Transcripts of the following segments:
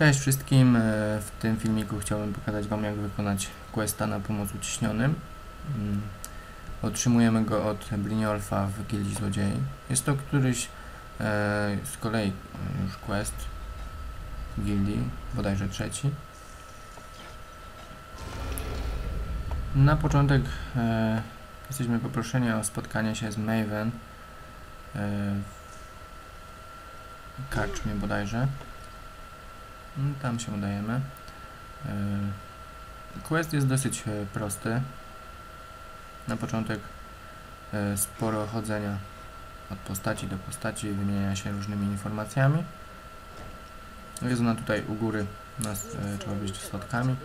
Cześć wszystkim, e, w tym filmiku chciałbym pokazać Wam jak wykonać questa na pomoc uciśnionym. Mm, Otrzymujemy go od Bliniolfa w Gildii Złodziei. Jest to któryś e, z kolei e, już quest Gildii, bodajże trzeci. Na początek jesteśmy poproszeni o spotkanie się z Maven w karczmie bodajże. Mm, Tam się udajemy. E, Quest jest dosyć e, prosty. Na początek e, sporo chodzenia od postaci do postaci, wymieniania się różnymi informacjami. Jest ona tutaj u góry, nas trzeba być slotkami.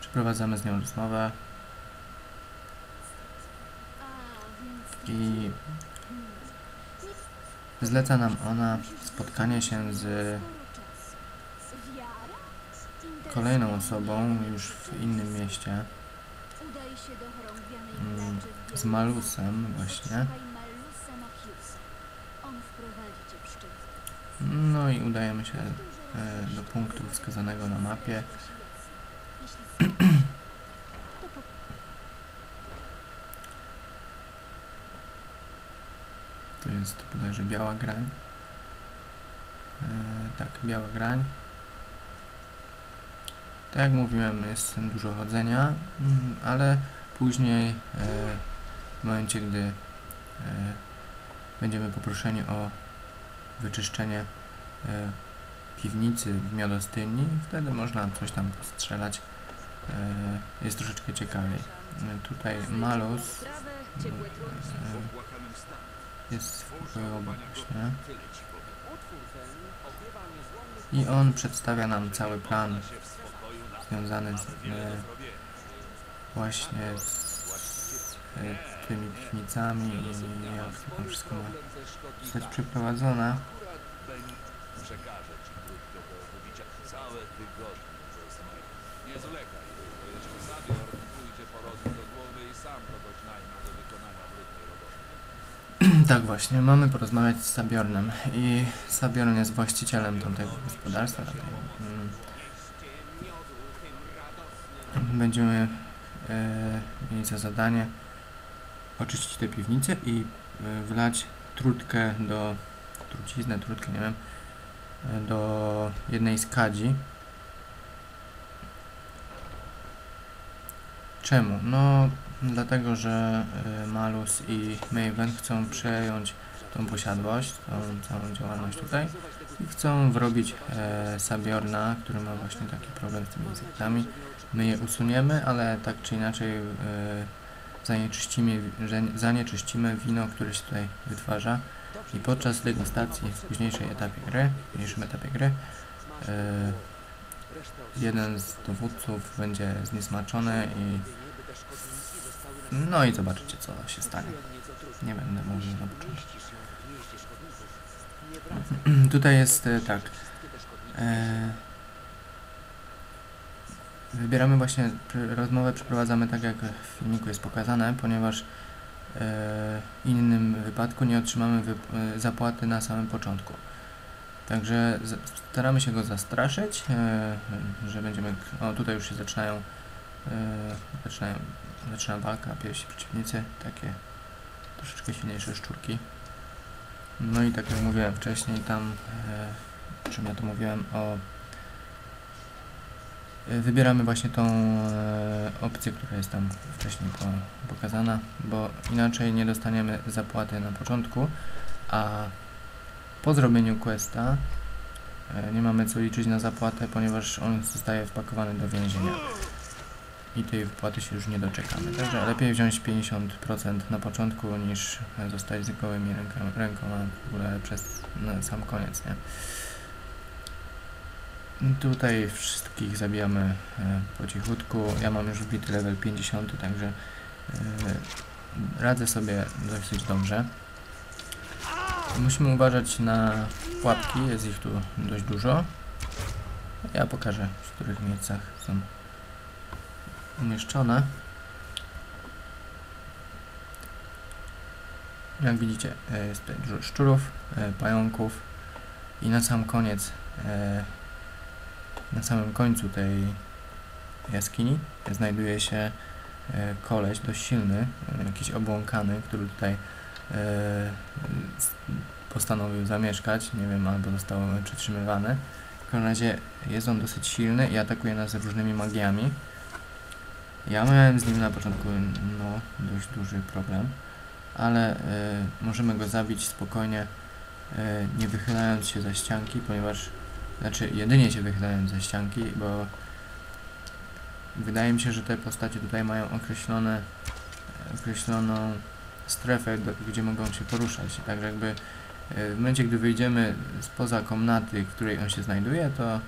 Przeprowadzamy z nią rozmowę i zleca nam ona spotkanie się z kolejną osobą już w innym mieście, Mm, z Malusem właśnie. No i udajemy się e, do punktu wskazanego na mapie. To jest bodajże biała grań. E, tak, biała grań. Tak jak mówiłem, jest dużo chodzenia, mm, ale później e, w momencie, gdy e, będziemy poproszeni o wyczyszczenie e, piwnicy w miodostyni, wtedy można coś tam strzelać. E, jest troszeczkę ciekawiej. E, tutaj Malus e, jest właśnie. I on przedstawia nam cały plan związany z, e, właśnie z e, tymi piwnicami i jak to wszystko ma zostać przeprowadzone. Nie zwlekaj, bo Sabior pójdzie po rozum do głowy i sam kogoś Tak właśnie, mamy porozmawiać z Sabiornem i Sabiorn jest właścicielem tamtego gospodarstwa. Tamtej, mm, będziemy e, mieli za zadanie oczyścić te piwnice i e, wlać trutkę do, truciznę, trutkę, nie wiem, e, do jednej z kadzi. Czemu? No, dlatego, że e, Malus i Maven chcą przejąć tą posiadłość, tą całą działalność tutaj i chcą wrobić e, Sabiorna, który ma właśnie taki problem z tymi insektami. My je usuniemy, ale tak czy inaczej e, zanieczyścimy, zanieczyścimy wino, które się tutaj wytwarza i podczas degustacji w późniejszej etapie gry, w późniejszym etapie gry e, jeden z dowódców będzie zniesmaczony i no i zobaczycie co się stanie. Nie będę mówił na początku. Tutaj jest e, tak. E, wybieramy właśnie, rozmowę przeprowadzamy tak jak w filmiku jest pokazane, ponieważ e, innym wypadku nie otrzymamy e, zapłaty na samym początku. Także staramy się go zastraszyć, e, że będziemy. O, tutaj już się zaczynają. E, zaczynają zaczyna walka, pierwsi przeciwnicy, takie troszeczkę silniejsze szczurki. No i tak jak mówiłem wcześniej, tam, e, czym ja to mówiłem, o e, wybieramy właśnie tą e, opcję, która jest tam wcześniej po, pokazana, bo inaczej nie dostaniemy zapłaty na początku, a po zrobieniu questa e, nie mamy co liczyć na zapłatę, ponieważ on zostaje wpakowany do więzienia i tej wypłaty się już nie doczekamy. Także lepiej wziąć 50% na początku niż zostać z gołymi rękoma w ogóle przez na sam koniec, nie? Tutaj wszystkich zabijamy e, po cichutku. Ja mam już wbity level 50, także e, radzę sobie dosyć dobrze. Musimy uważać na pułapki, jest ich tu dość dużo. Ja pokażę, w których miejscach są umieszczone. Jak widzicie, e, jest tutaj dużo szczurów, e, pająków, I na sam koniec, e, na samym końcu tej jaskini znajduje się koleś dość silny, jakiś obłąkany, który tutaj postanowił zamieszkać, nie wiem, albo został przytrzymywany. W każdym razie jest on dosyć silny i atakuje nas różnymi magiami. Ja miałem z nim na początku no, dość duży problem, ale e, możemy go zabić spokojnie, e, nie wychylając się ze ścianki, ponieważ, znaczy jedynie się wychylając ze ścianki, bo wydaje mi się, że te postacie tutaj mają określone, określoną strefę, do, gdzie mogą się poruszać. I tak jakby e, w momencie, gdy wyjdziemy spoza komnaty, w której on się znajduje, to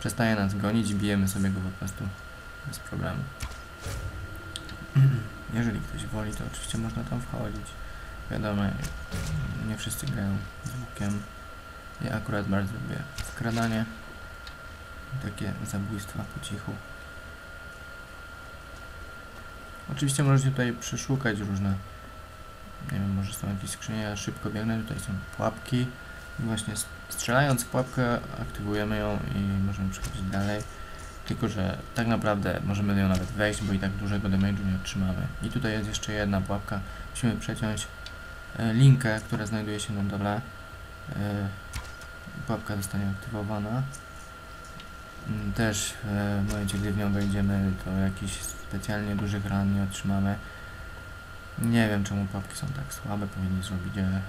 przestaje nas gonić i bijemy sobie go po prostu bez problemu. Jeżeli ktoś woli, to oczywiście można tam wchodzić. Wiadomo, nie wszyscy grają z łukiem. Ja akurat bardzo lubię skradanie. Takie zabójstwa po cichu. Oczywiście możecie tutaj przeszukać różne, nie wiem, może są jakieś skrzynie, ja szybko biegnę, tutaj są pułapki. I właśnie strzelając pułapkę aktywujemy ją i możemy przechodzić dalej. Tylko, że tak naprawdę możemy do ją nawet wejść, bo i tak dużego damage'u nie otrzymamy. I tutaj jest jeszcze jedna pułapka. Musimy przeciąć e, linkę, która znajduje się na dole. E, pułapka zostanie aktywowana. Mm, Też e, w momencie, gdy w nią wejdziemy, to jakichś specjalnie dużych ran nie otrzymamy. Nie wiem, czemu pułapki są tak słabe. Powinni zrobić je,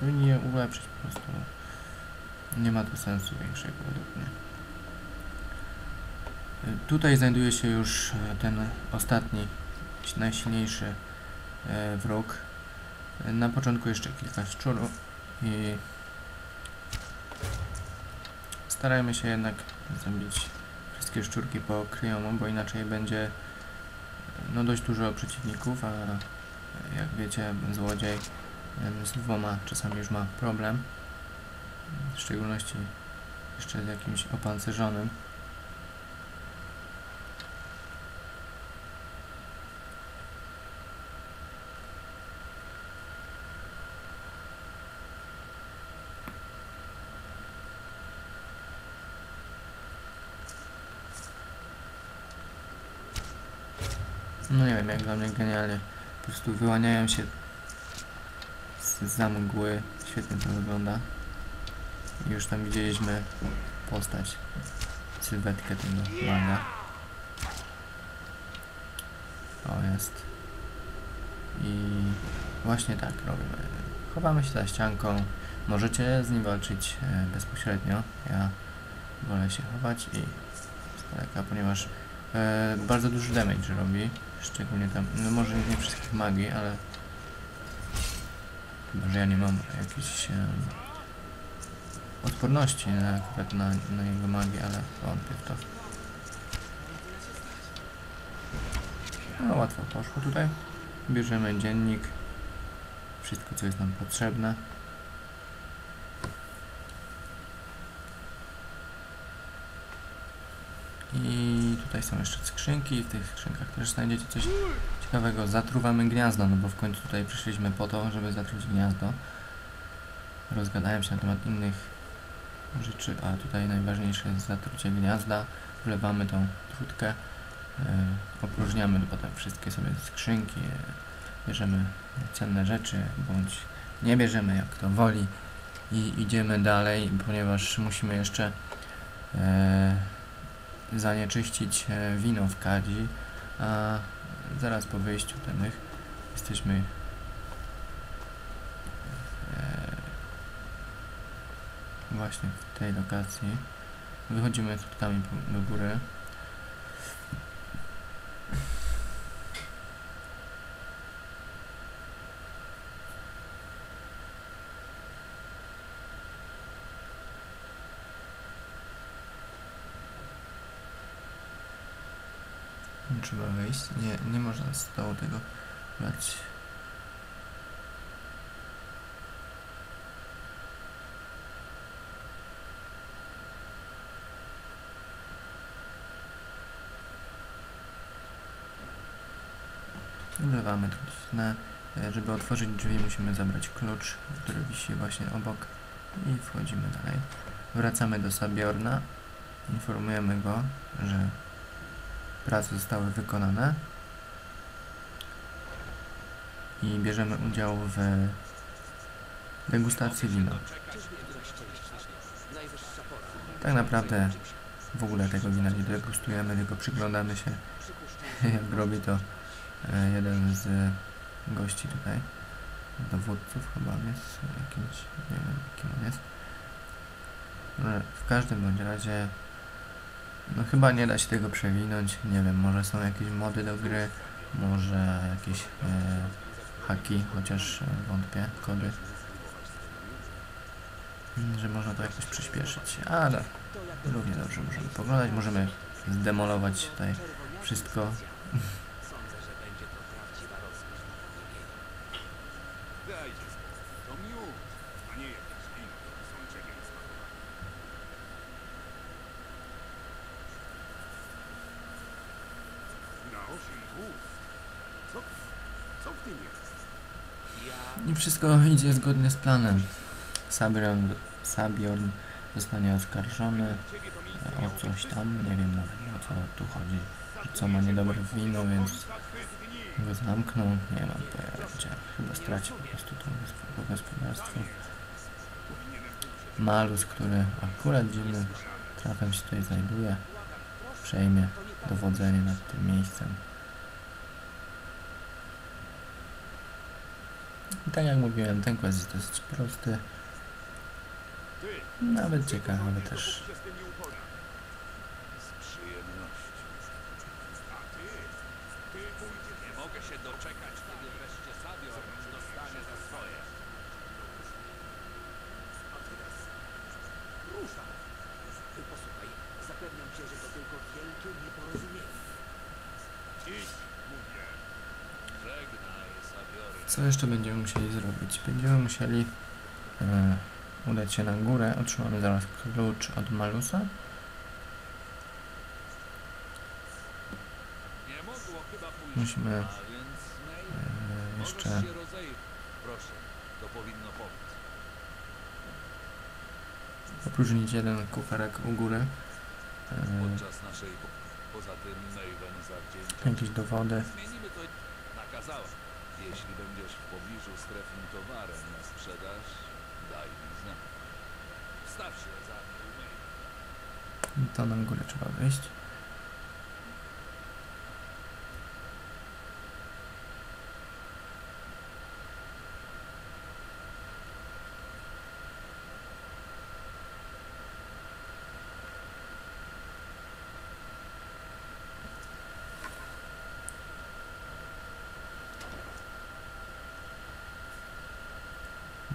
powinni je ulepszyć po prostu. Nie ma to sensu większego według mnie. Tutaj znajduje się już e, ten ostatni, najsilniejszy e, wróg. Na początku jeszcze kilka szczurów i starajmy się jednak zabić wszystkie szczurki po kryjomu, bo inaczej będzie e, no dość dużo przeciwników, a jak wiecie złodziej z dwoma czasami już ma problem, w szczególności jeszcze z jakimś opancerzonym. No nie wiem, jak dla mnie genialnie. Po prostu wyłaniają się za mgły. Świetnie to wygląda. I już tam widzieliśmy postać, sylwetkę tego maga. O, jest. I właśnie tak robimy. Chowamy się za ścianką. Możecie z nim walczyć e, bezpośrednio. Ja wolę się chować i z daleka, ponieważ e, bardzo duży damage robi. Szczególnie tam, no może nie wszystkich magii, ale chyba, że ja nie mam jakiejś em, odporności na, akurat na, na jego magię, ale wątpię w to. No łatwo poszło tutaj. Bierzemy dziennik, wszystko co jest nam potrzebne. I tutaj są jeszcze skrzynki, w tych skrzynkach też znajdziecie coś ciekawego. Zatruwamy gniazdo, no bo w końcu tutaj przyszliśmy po to, żeby zatruć gniazdo. Rozgadałem się na temat innych rzeczy, a tutaj najważniejsze jest zatrucie gniazda. Wlewamy tą trutkę, e, opróżniamy potem wszystkie sobie skrzynki, e, bierzemy cenne rzeczy, bądź nie bierzemy, jak kto woli i idziemy dalej, ponieważ musimy jeszcze e, zanieczyścić e, wino w kadzi, a zaraz po wyjściu tych jesteśmy e, właśnie w tej lokacji. Wychodzimy po- do góry. Trzeba wejść. Nie, nie można z dołu tego brać. Wlewamy truciznę. E, Żeby otworzyć drzwi musimy zabrać klucz, który wisi właśnie obok I wchodzimy dalej. Wracamy do Sabiorna. Informujemy go, że prace zostały wykonane. I bierzemy udział w degustacji wina. Tak naprawdę w ogóle tego wina nie degustujemy, tylko przyglądamy się jak robi to e, jeden z gości tutaj, dowódców chyba jest jakimś, nie wiem kim on jest. Ale W każdym bądź razie no chyba nie da się tego przewinąć, nie wiem, może są jakieś mody do gry, może jakieś e, haki, chociaż e, wątpię, kody. Mm, Że można to jakoś przyspieszyć, ale równie dobrze możemy poglądać, możemy zdemolować tutaj wszystko. Dajcie spokój. To miód, a nie jakieś wino z sączegiem smakowane. No, Finkus. Co, co w tym jest? I wszystko idzie zgodnie z planem. Sabiorn, Sabiorn zostanie oskarżony o coś tam, nie wiem nawet o co tu chodzi, co ma niedobre wino, więc go zamkną, nie mam pojęcia. Chyba straci po prostu to gosp- gospodarstwo. Malus, który akurat dziwnym trafem się tutaj znajduje, przejmie dowodzenie nad tym miejscem. Tak jak mówiłem, ten quest jest dosyć prosty. Nawet ciekawy też. Idź, mówię. Sabiory. Co jeszcze będziemy musieli zrobić? Będziemy musieli e, udać się na górę. Otrzymamy zaraz klucz od Malusa. Musimy e, jeszcze opróżnić jeden kuferek u góry. E, jakieś dowody. Nakazała. Jeśli będziesz w pobliżu strefnym towarem na sprzedaż, daj mi znać. Wstaw się za mną, to na górę trzeba wyjść.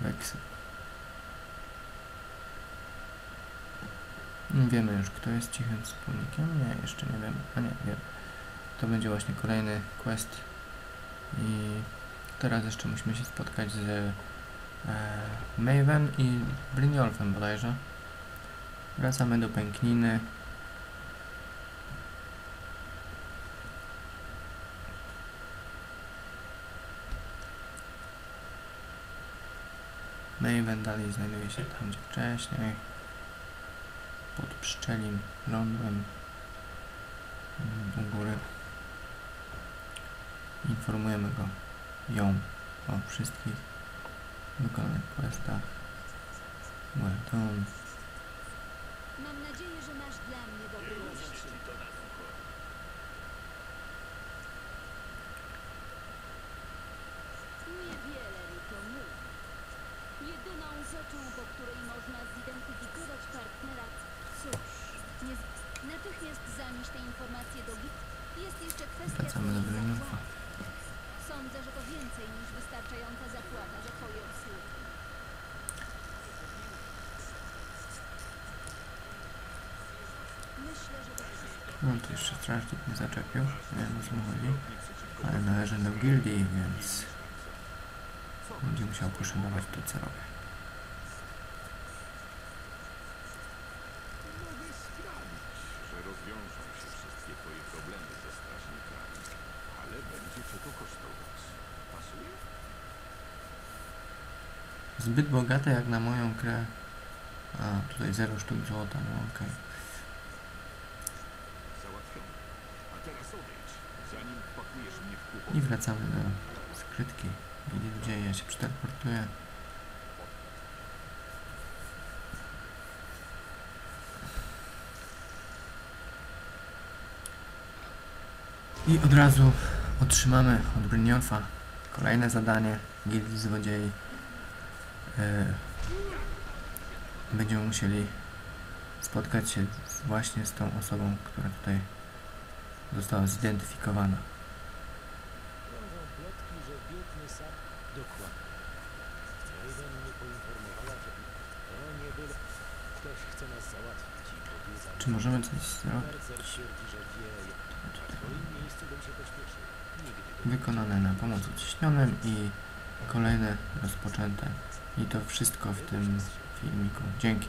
Weksy. Wiemy już, kto jest cichym wspólnikiem. Nie, jeszcze nie wiemy. A nie, wiem. To będzie właśnie kolejny quest. I teraz jeszcze musimy się spotkać z e, Maven i Brynjolfem bodajże. Wracamy do pękniny. Maven dalej znajduje się tam, gdzie wcześniej pod pszczelim lądłem mm, u góry. Informujemy go, ją o wszystkich wykonanych questach. Well done. Mam nadzieję, że masz dla mnie dobry rzeczą, po której można zidentyfikować partnera, cóż, nie, natychmiast zanieś te informacje do GIT. Jest jeszcze kwestia Wracamy do zapłaty. Sądzę, że to więcej niż wystarczająca zapłata za twoje usługi. Myślę, że to. No to jeszcze strażnik mnie zaczepił, nie wiem o co mu chodzi. Ale należy do gildii, więc będzie musiał poszanować to co robię. Mogę sprawić, że rozwiążą się wszystkie twoje problemy ze strażnikami, ale będzie cię to kosztować. Pasuje? Zbyt bogate jak na moją grę A, tutaj 0 sztuk złota, no okej. Kłopot. I wracamy do skrytki. Nie dzieje, ja się przeteleportuję. I od razu otrzymamy od Brynjolfa kolejne zadanie Gildii Złodziei. E, Będziemy musieli spotkać się właśnie z tą osobą, która tutaj została zidentyfikowana. Czy możemy coś zrobić? Wykonane na pomoc uciśnionym i kolejne rozpoczęte. I to wszystko w tym filmiku. Dzięki.